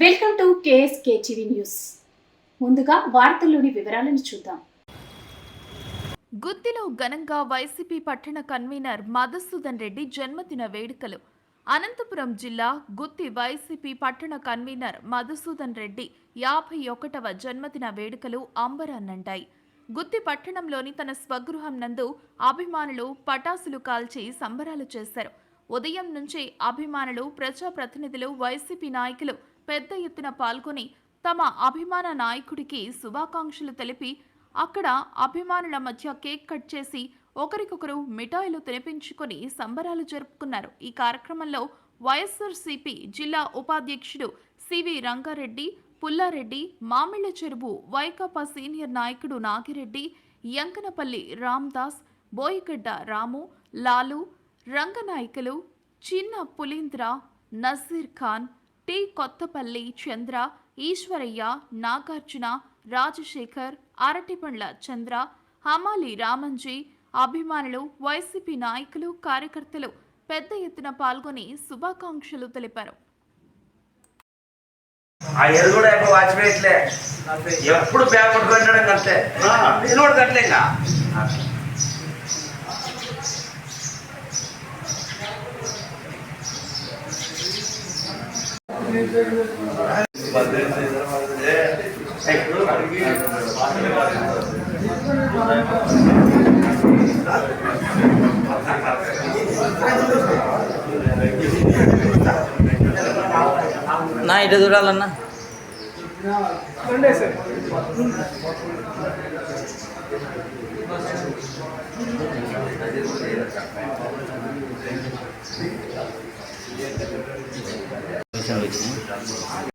Welcome to KSK TV news. ముందుగా వార్తల్లోని వివరాలను చూద్దాం. గుత్తిలో ఘనంగా వైసీపీ పట్టణ కన్వీనర్ మధుసూదన్ రెడ్డి జన్మదిన వేడుకలు. అనంతపురం జిల్లా గుత్తి వైసీపీ పట్టణ కన్వీనర్ మధుసూదన్ రెడ్డి యాభై ఒకటవ జన్మదిన వేడుకలు అంబరాన్నంటాయి. గుత్తి పట్టణంలోని తన స్వగృహం నందు అభిమానులు పటాసులు కాల్చి సంబరాలు చేశారు. ఉదయం నుంచి అభిమానులు ప్రజాప్రతినిధులు వైసీపీ నాయకులు పెద్ద ఎత్తున పాల్గొని తమ అభిమాన నాయకుడికి శుభాకాంక్షలు తెలిపి అక్కడ అభిమానుల మధ్య కేక్ కట్ చేసి ఒకరికొకరు మిఠాయిలు తినిపించుకొని సంబరాలు జరుపుకున్నారు. ఈ కార్యక్రమంలో వైఎస్ఆర్సీపీ జిల్లా ఉపాధ్యక్షుడు సివి రంగారెడ్డి పుల్లారెడ్డి మామిళ్ళ చెరువు వైకాపా సీనియర్ నాయకుడు నాగిరెడ్డి యంకనపల్లి రామ్దాస్ బోయిగడ్డ రాము లాలు రంగనాయకులు చిన్న పులీంద్ర నజీర్ ఖాన్ టి కొత్తపల్లి చంద్ర ఈశ్వరయ్య నాగార్జున రాజశేఖర్ అరటిపండ్ల చంద్ర హమాలి రామంజీ అభిమానులు వైసీపీ నాయకులు కార్యకర్తలు పెద్ద ఎత్తున పాల్గొని శుభాకాంక్షలు తెలిపారు. ఆ ఎరు కూడా ఎక్కువ వాచిపోయట్లే ఎప్పుడు బ్యాగ్ పట్టుకుంటాడు అంతే నేను కూడా కట్టలే నా ఇటు చూడాలన్నా. ચાલુ